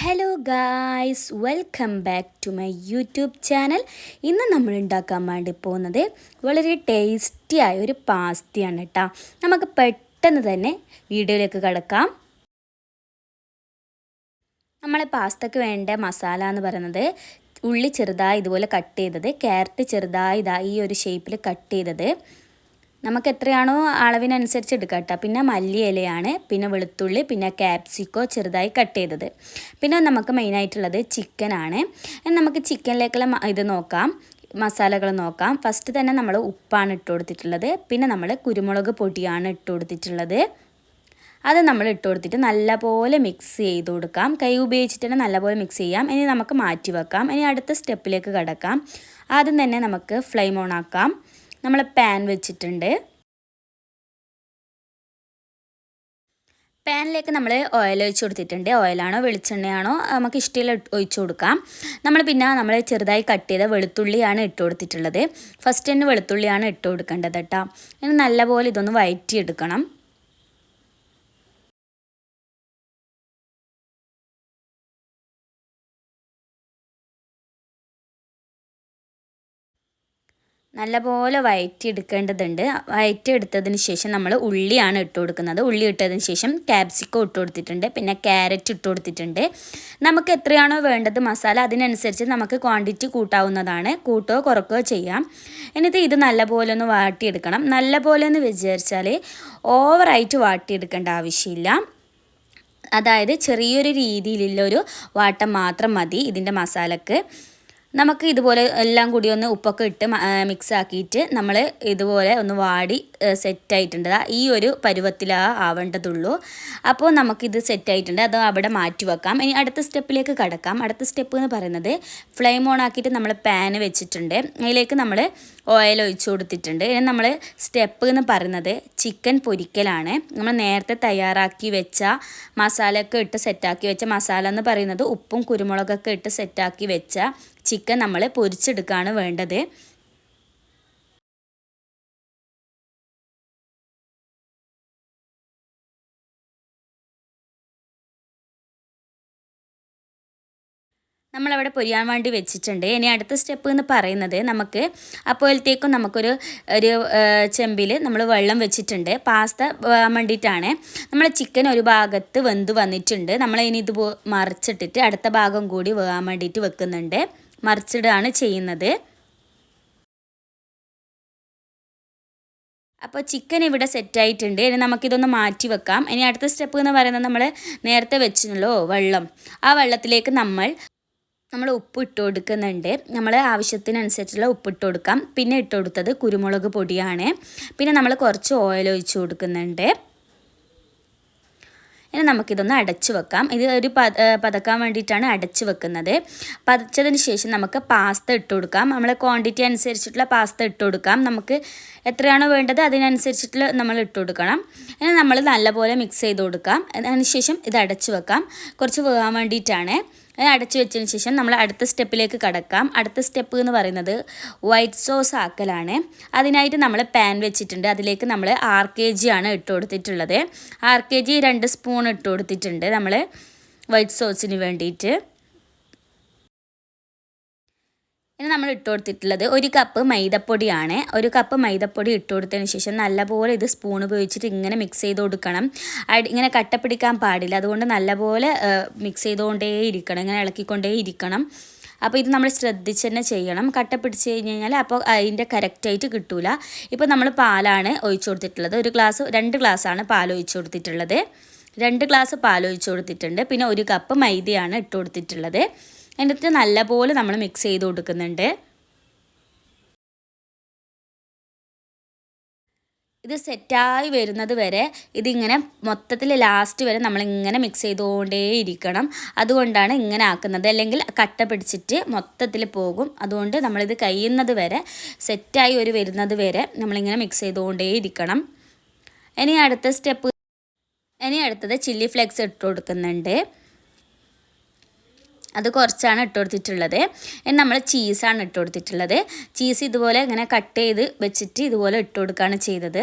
Hello guys welcome back to my YouTube channel ഇന്ന് നമ്മൾ ഉണ്ടാക്കാൻ വേണ്ടി പോകുന്നത് വളരെ ടേസ്റ്റി ആയ ഒരു പാസ്തിയാണ് കേട്ടോ നമുക്ക് പെട്ടെന്ന് തന്നെ വീഡിയോയിലേക്ക് കിടക്കാം. നമ്മളെ പാസ്തക്ക് വേണ്ട മസാല എന്ന് പറയുന്നത് ഉള്ളി ചെറുതായി ഇതുപോലെ കട്ട് ചെയ്തത് ക്യാരറ്റ് ചെറുതായി ഇതാ ഈ ഒരു ഷേപ്പിൽ കട്ട് ചെയ്തത്. നമുക്ക് എത്രയാണോ അളവിനനുസരിച്ച് എടുക്കാം കേട്ടോ. പിന്നെ മല്ലി ഇലയാണ് പിന്നെ വെളുത്തുള്ളി പിന്നെ ക്യാപ്സിക്കോ ചെറുതായി കട്ട് ചെയ്തത്. പിന്നെ നമുക്ക് മെയിനായിട്ടുള്ളത് ചിക്കനാണ് നമുക്ക് ചിക്കനിലേക്കുള്ള ഇത് നോക്കാം. മസാലകൾ നോക്കാം. ഫസ്റ്റ് തന്നെ നമ്മൾ ഉപ്പാണ് ഇട്ട് കൊടുത്തിട്ടുള്ളത്. പിന്നെ നമ്മൾ കുരുമുളക് പൊടിയാണ് ഇട്ട് കൊടുത്തിട്ടുള്ളത്. അത് നമ്മൾ ഇട്ട് കൊടുത്തിട്ട് നല്ലപോലെ മിക്സ് ചെയ്ത് കൊടുക്കാം. കൈ ഉപയോഗിച്ചിട്ട് തന്നെ നല്ലപോലെ മിക്സ് ചെയ്യാം. ഇനി നമുക്ക് മാറ്റി വെക്കാം. ഇനി അടുത്ത സ്റ്റെപ്പിലേക്ക് കടക്കാം. ആദ്യം തന്നെ നമുക്ക് ഫ്ലെയിം ഓൺ ആക്കാം. നമ്മൾ പാൻ വെച്ചിട്ടുണ്ട്. പാനിലേക്ക് നമ്മൾ ഓയിൽ ഒഴിച്ച് കൊടുത്തിട്ടുണ്ട്. ഓയിലാണോ വെളിച്ചെണ്ണയാണോ നമുക്ക് ഇഷ്ടമുള്ള ഒഴിച്ച് കൊടുക്കാം. നമ്മൾ പിന്നെ നമ്മൾ ചെറുതായി കട്ട് ചെയ്ത വെളുത്തുള്ളിയാണ് ഇട്ട് കൊടുത്തിട്ടുള്ളത്. ഫസ്റ്റ് തന്നെ വെളുത്തുള്ളിയാണ് ഇട്ട് കൊടുക്കേണ്ടത് കേട്ടോ. ഇനി നല്ലപോലെ ഇതൊന്ന് വയറ്റിയെടുക്കണം. നല്ലപോലെ വയറ്റി എടുക്കേണ്ടതുണ്ട് വയറ്റി എടുത്തതിന് ശേഷം നമ്മൾ ഉള്ളിയാണ് ഇട്ട് കൊടുക്കുന്നത്. ഉള്ളി ഇട്ടതിന് ശേഷം ക്യാപ്സിക്കോ ഇട്ട് കൊടുത്തിട്ടുണ്ട്. പിന്നെ ക്യാരറ്റ് ഇട്ട് കൊടുത്തിട്ടുണ്ട്. നമുക്ക് എത്രയാണോ വേണ്ടത് മസാല അതിനനുസരിച്ച് നമുക്ക് ക്വാണ്ടിറ്റി കൂട്ടാവുന്നതാണ്. കൂട്ടോ കുറക്കുകയോ ചെയ്യാം. എന്നിട്ട് ഇത് നല്ലപോലെ ഒന്ന് വാട്ടിയെടുക്കണം. നല്ലപോലെ എന്ന് വിചാരിച്ചാൽ ഓവറായിട്ട് വാട്ടിയെടുക്കേണ്ട ആവശ്യമില്ല. അതായത് ചെറിയൊരു രീതിയിലുള്ള ഒരു വാട്ടം മാത്രം മതി ഇതിന്റെ മസാലക്ക് നമുക്ക് ഇതുപോലെ എല്ലാം കൂടി ഒന്ന് ഉപ്പൊക്കെ ഇട്ട് മിക്സ് ആക്കിയിട്ട് നമ്മൾ ഇതുപോലെ ഒന്ന് വാടി സെറ്റായിട്ടുണ്ട് ഈ ഒരു പരുവത്തിലാ ആവേണ്ടതുള്ളൂ. അപ്പോൾ നമുക്കിത് സെറ്റായിട്ടുണ്ട് അത് അവിടെ മാറ്റി വെക്കാം. ഇനി അടുത്ത സ്റ്റെപ്പിലേക്ക് കടക്കാം. അടുത്ത സ്റ്റെപ്പ് എന്ന് പറയുന്നത് ഫ്ലെയിം ഓൺ ആക്കിയിട്ട് നമ്മൾ പാന് വെച്ചിട്ടുണ്ട്. അതിലേക്ക് നമ്മൾ ഓയിൽ ഒഴിച്ചു കൊടുത്തിട്ടുണ്ട്. ഇനി നമ്മൾ സ്റ്റെപ്പ് എന്ന് പറയുന്നത് ചിക്കൻ പൊരിക്കലാണ്. നമ്മൾ നേരത്തെ തയ്യാറാക്കി വെച്ച മസാലയൊക്കെ ഇട്ട് സെറ്റാക്കി വെച്ച മസാല എന്ന് പറയുന്നത് ഉപ്പും കുരുമുളകൊക്കെ ഇട്ട് സെറ്റാക്കി വെച്ച ചിക്കൻ നമ്മൾ പൊരിച്ചെടുക്കുകയാണ് വേണ്ടത്. നമ്മളവിടെ പൊരിയാൻ വേണ്ടി വെച്ചിട്ടുണ്ട്. ഇനി അടുത്ത സ്റ്റെപ്പ് എന്ന് പറയുന്നത് നമുക്ക് അപ്പോഴത്തേക്കും നമുക്കൊരു ഒരു ചെമ്പിൽ നമ്മൾ വെള്ളം വെച്ചിട്ടുണ്ട്. പാസ്ത വേണ്ടിയിട്ടാണ്. നമ്മൾ ചിക്കൻ ഒരു ഭാഗത്ത് വെന്ത് വന്നിട്ടുണ്ട്. നമ്മൾ ഇനി ഇത് മറിച്ചിട്ടിട്ട് അടുത്ത ഭാഗം കൂടി വേകാൻ വേണ്ടിയിട്ട് വെക്കുന്നുണ്ട്. മറിച്ചിടുകയാണ് ചെയ്യുന്നത്. അപ്പോൾ ചിക്കൻ ഇവിടെ സെറ്റായിട്ടുണ്ട് ഇനി നമുക്കിതൊന്ന് മാറ്റി വെക്കാം. ഇനി അടുത്ത സ്റ്റെപ്പ് എന്ന് പറയുന്നത് നമ്മൾ നേരത്തെ വെച്ചല്ലോ വെള്ളം. ആ വെള്ളത്തിലേക്ക് നമ്മൾ നമ്മൾ ഉപ്പ് ഇട്ട് കൊടുക്കുന്നുണ്ട്. നമ്മൾ ആവശ്യത്തിനനുസരിച്ചുള്ള ഉപ്പ് ഇട്ട് കൊടുക്കാം. പിന്നെ ഇട്ട് കൊടുത്തത് കുരുമുളക് പൊടിയാണ്. പിന്നെ നമ്മൾ കുറച്ച് ഓയിൽ ഒഴിച്ച് കൊടുക്കുന്നുണ്ട്. ഇനി നമുക്കിതൊന്ന് അടച്ചു വെക്കാം. ഇത് ഒരു പതക്കാൻ വേണ്ടിയിട്ടാണ് അടച്ചു വെക്കുന്നത്. പതച്ചതിന് ശേഷം നമുക്ക് പാസ്ത ഇട്ട് കൊടുക്കാം. നമ്മളെ ക്വാണ്ടിറ്റി അനുസരിച്ചിട്ടുള്ള പാസ്ത ഇട്ട് കൊടുക്കാം. നമുക്ക് എത്രയാണോ വേണ്ടത് അതിനനുസരിച്ചിട്ടുള്ള നമ്മൾ ഇട്ട് കൊടുക്കണം. ഇനി നമ്മൾ നല്ലപോലെ മിക്സ് ചെയ്ത് കൊടുക്കാം. അതിനുശേഷം ഇത് അടച്ചു വെക്കാം. കുറച്ച് വേകാൻ വേണ്ടിയിട്ടാണ്. അടച്ചു വെച്ചതിന് ശേഷം നമ്മൾ അടുത്ത സ്റ്റെപ്പിലേക്ക് കടക്കാം. അടുത്ത സ്റ്റെപ്പ് എന്ന് പറയുന്നത് വൈറ്റ് സോസ് ആക്കലാണ്. അതിനായിട്ട് നമ്മൾ പാൻ വെച്ചിട്ടുണ്ട്. അതിലേക്ക് നമ്മൾ ആർ കെ ജി ആണ് ഇട്ട് കൊടുത്തിട്ടുള്ളത്. ആർ കെ ജി രണ്ട് സ്പൂൺ ഇട്ട് കൊടുത്തിട്ടുണ്ട് നമ്മൾ വൈറ്റ് സോസിന് വേണ്ടിയിട്ട്. ഇനി നമ്മൾ ഇട്ട് കൊടുത്തിട്ടുള്ളത് ഒരു കപ്പ് മൈദപ്പൊടിയാണ്. ഒരു കപ്പ് മൈദപ്പൊടി ഇട്ട് കൊടുത്തതിന് ശേഷം നല്ലപോലെ ഇത് സ്പൂൺ ഉപയോഗിച്ചിട്ട് ഇങ്ങനെ മിക്സ് ചെയ്ത് കൊടുക്കണം. ഇങ്ങനെ കട്ട പിടിക്കാൻ പാടില്ല. അതുകൊണ്ട് നല്ലപോലെ മിക്സ് ചെയ്തുകൊണ്ടേ ഇരിക്കണം. ഇങ്ങനെ ഇളക്കിക്കൊണ്ടേ ഇരിക്കണം. അപ്പോൾ ഇത് നമ്മൾ ശ്രദ്ധിച്ച് തന്നെ ചെയ്യണം. കട്ട പിടിച്ച് കഴിഞ്ഞ് കഴിഞ്ഞാൽ അപ്പോൾ അതിന്റെ കറക്റ്റായിട്ട് കിട്ടൂല. ഇപ്പോൾ നമ്മൾ പാലാണ് ഒഴിച്ചു കൊടുത്തിട്ടുള്ളത്. ഒരു ഗ്ലാസ് രണ്ട് ഗ്ലാസ്സാണ് പാൽ ഒഴിച്ചു കൊടുത്തിട്ടുള്ളത്. രണ്ട് ഗ്ലാസ് പാൽ ഒഴിച്ചു കൊടുത്തിട്ടുണ്ട്. പിന്നെ ഒരു കപ്പ് മൈദയാണ് ഇട്ട് കൊടുത്തിട്ടുള്ളത്. എന്നിട്ട് നല്ലപോലെ നമ്മൾ മിക്സ് ചെയ്ത് കൊടുക്കുന്നുണ്ട്. ഇത് സെറ്റായി വരുന്നത് വരെ ഇതിങ്ങനെ മൊത്തത്തിൽ ലാസ്റ്റ് വരെ നമ്മളിങ്ങനെ മിക്സ് ചെയ്തുകൊണ്ടേ ഇരിക്കണം അതുകൊണ്ടാണ് ഇങ്ങനെ ആക്കുന്നത്. അല്ലെങ്കിൽ കട്ട പിടിച്ചിട്ട് മൊത്തത്തിൽ പോകും. അതുകൊണ്ട് നമ്മളിത് കഴിയുന്നത് വരെ സെറ്റായി ഒരു വരുന്നത് വരെ നമ്മളിങ്ങനെ മിക്സ് ചെയ്തുകൊണ്ടേ ഇരിക്കണം ഇനി അടുത്ത സ്റ്റെപ്പ് ഇനി അടുത്തത് ചില്ലി ഫ്ലെക്സ് ഇട്ട് കൊടുക്കുന്നുണ്ട്. അത് കുറച്ചാണ് ഇട്ട് കൊടുത്തിട്ടുള്ളത് നമ്മൾ ചീസാണ് ഇട്ട് കൊടുത്തിട്ടുള്ളത് ചീസ് ഇതുപോലെ ഇങ്ങനെ കട്ട് ചെയ്ത് വെച്ചിട്ട് ഇതുപോലെ ഇട്ട് കൊടുക്കുകയാണ് ചെയ്തത്.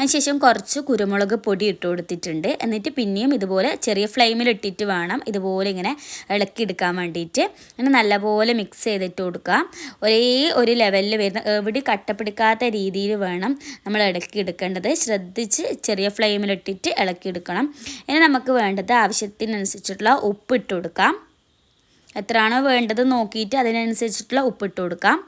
അതിനുശേഷം കുറച്ച് കുരുമുളക് പൊടി ഇട്ട് കൊടുത്തിട്ടുണ്ട്. എന്നിട്ട് പിന്നെയും ഇതുപോലെ ചെറിയ ഫ്ലെയിമിൽ ഇട്ടിട്ട് വേണം ഇതുപോലെ ഇങ്ങനെ ഇളക്കി എടുക്കാൻ വേണ്ടിയിട്ട്. അങ്ങനെ നല്ലപോലെ മിക്സ് ചെയ്തിട്ട് കൊടുക്കാം ഒരേ ഒരു ലെവലിൽ വരുന്ന എവിടെ കട്ടപ്പിടിക്കാത്ത രീതിയിൽ വേണം നമ്മൾ ഇളക്കിയെടുക്കേണ്ടത് ശ്രദ്ധിച്ച് ചെറിയ ഫ്ലെയിമിലിട്ടിട്ട് ഇളക്കിയെടുക്കണം ഇനി നമുക്ക് വേണ്ടത് ആവശ്യത്തിനനുസരിച്ചിട്ടുള്ള ഉപ്പ് ഇട്ട് കൊടുക്കാം. എത്രയാണോ വേണ്ടത് നോക്കിയിട്ട് അതിനനുസരിച്ചിട്ടുള്ള ഉപ്പിട്ട് കൊടുക്കാം.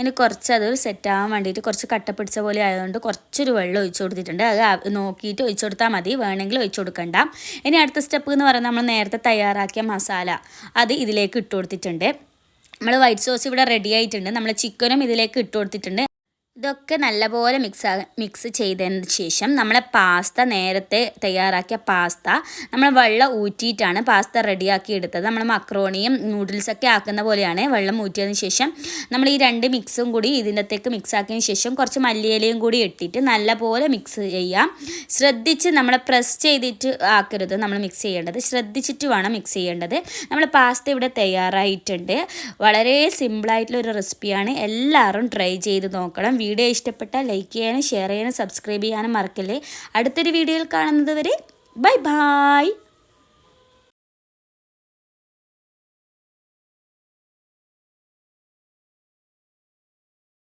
ഇനി കുറച്ച് അത് സെറ്റ് ആവാൻ വേണ്ടിയിട്ട് കുറച്ച് കട്ട പിടിച്ച പോലെ ആയതുകൊണ്ട് കുറച്ചൊരു വെള്ളം ഒഴിച്ചു കൊടുത്തിട്ടുണ്ട്. അത് നോക്കിയിട്ട് ഒഴിച്ചു കൊടുത്താൽ മതി. വേണമെങ്കിൽ ഒഴിച്ചു കൊടുക്കണ്ട. ഇനി അടുത്ത സ്റ്റെപ്പ് എന്ന് പറയുന്നത് നമ്മൾ നേരത്തെ തയ്യാറാക്കിയ മസാല. അത് ഇതിലേക്ക് ഇട്ട് കൊടുത്തിട്ടുണ്ട്. നമ്മൾ വൈറ്റ് സോസ് ഇവിടെ റെഡി ആയിട്ടുണ്ട്. നമ്മൾ ചിക്കനും ഇതിലേക്ക് ഇട്ട് കൊടുത്തിട്ടുണ്ട്. ഇതൊക്കെ നല്ലപോലെ മിക്സ് മിക്സ് ചെയ്തതിന് ശേഷം നമ്മളെ പാസ്ത നേരത്തെ തയ്യാറാക്കിയ പാസ്ത നമ്മൾ വെള്ളം ഊറ്റിയിട്ടാണ് പാസ്ത റെഡിയാക്കി എടുത്തത്. നമ്മൾ മക്രോണിയും നൂഡിൽസൊക്കെ ആക്കുന്ന പോലെയാണ് വെള്ളം ഊറ്റിയതിന് ശേഷം നമ്മൾ ഈ രണ്ട് മിക്സും കൂടി ഇതിനകത്തേക്ക് മിക്സ് ആക്കിയതിന് ശേഷം കുറച്ച് മല്ലിയിലയും കൂടി ഇട്ടിട്ട് നല്ലപോലെ മിക്സ് ചെയ്യാം. ശ്രദ്ധിച്ച് നമ്മൾ പ്രസ് ചെയ്തിട്ട് ആക്കരുത് നമ്മൾ മിക്സ് ചെയ്യേണ്ടത്. ശ്രദ്ധിച്ചിട്ട് വേണം മിക്സ് ചെയ്യേണ്ടത്. നമ്മൾ പാസ്ത ഇവിടെ തയ്യാറായിട്ടുണ്ട്. വളരെ സിമ്പിളായിട്ടുള്ള ഒരു റെസിപ്പിയാണ് എല്ലാവരും ട്രൈ ചെയ്ത് നോക്കണം. വീഡിയോ ഇഷ്ടപ്പെട്ടാൽ ലൈക്ക് ചെയ്യാനും ഷെയർ ചെയ്യാനും സബ്സ്ക്രൈബ് ചെയ്യാനും മറക്കല്ലേ. അടുത്തൊരു വീഡിയോയിൽ കാണുന്നത് വരെ ബൈ ബായ്